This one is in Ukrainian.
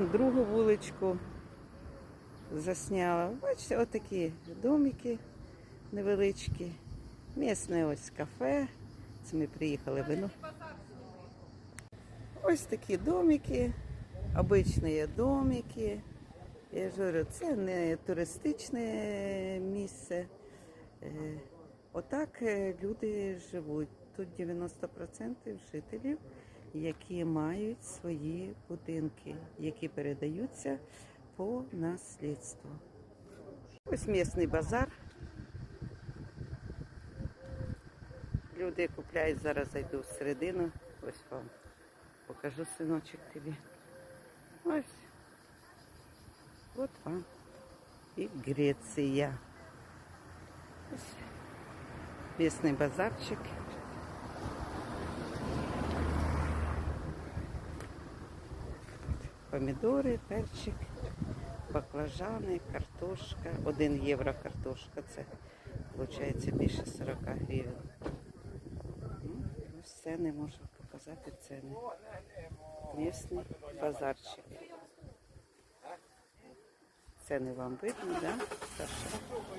Вон другу вуличку засняла. Бачите, отакі домики невеличкі. Місне ось кафе. Це ми приїхали вино. Ось такі домики, обичні домики. Я ж говорю, це не туристичне місце. Е, Отак е, люди живуть. Тут 90% жителів, які мають свої будинки, які передаються по наслідству. Ось місний базар. Люди купляють, зараз зайду всередину. Ось вам покажу синочок тобі. Ось. От вам і Греція. Ось місний базарчик. Помідори, перчик, баклажани, картошка. Один євро картошка. Це виходить більше 40 гривень. Ну, це не можу показати ціни. Місний базарчик. Ціни вам видно, да, Саша? От.